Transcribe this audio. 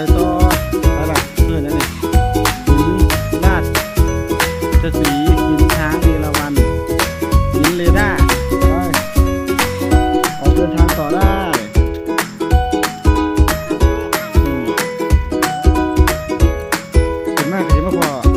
ไปต่อไปลัเพื่อนนั่นเองหินลาดจะสีหินช้างเอราวันหินเลด้าไปออกเดินทางต่อได้เห็นมากเห็นมากพอ